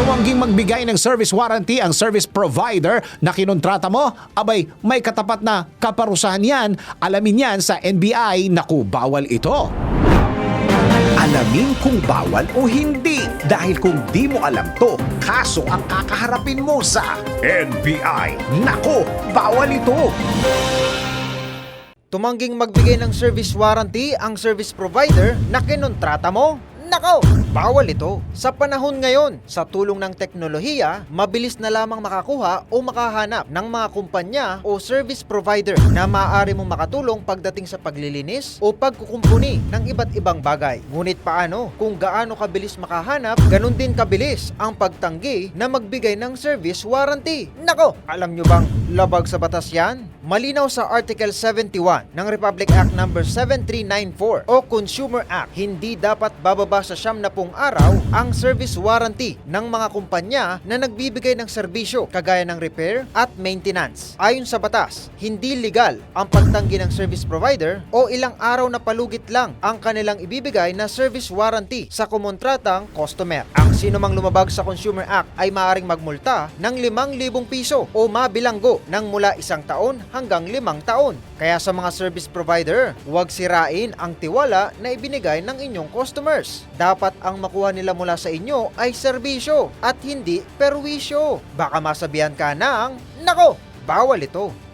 Tumangging magbigay ng service warranty ang service provider na kinontrata mo, abay may katapat na kaparusahan yan. Alamin yan sa NBI, naku bawal ito. Alamin kung bawal o hindi dahil kung di mo alam to, kaso ang kakaharapin mo sa NBI. Nako, bawal ito. Tumangging magbigay ng service warranty ang service provider na kinontrata mo? Nako, bawal ito. Sa panahon ngayon, sa tulong ng teknolohiya, mabilis na lamang makakuha o makahanap ng mga kumpanya o service provider na maaari mong makatulong pagdating sa paglilinis o pagkukumpuni ng iba't ibang bagay. Ngunit paano kung gaano kabilis makahanap, ganun din kabilis ang pagtanggi na magbigay ng service warranty. Nako, alam nyo bang labag sa batas yan? Malinaw sa Article 71 ng Republic Act No. 7394 o Consumer Act, hindi dapat bababa sa siyam na pung araw ang service warranty ng mga kumpanya na nagbibigay ng serbisyo kagaya ng repair at maintenance. Ayon sa batas, hindi legal ang pagtanggi ng service provider o ilang araw na palugit lang ang kanilang ibibigay na service warranty sa kumontratang customer. Ang sino mang lumabag sa Consumer Act ay maaaring magmulta ng 5,000 piso o mabilanggo ng mula isang taon hanggang limang taon. Kaya sa mga service provider, huwag sirain ang tiwala na ibinigay ng inyong customers. Dapat ang makuha nila mula sa inyo ay serbisyo at hindi perwisyo. Baka masabihan ka ng, Nako, bawal ito.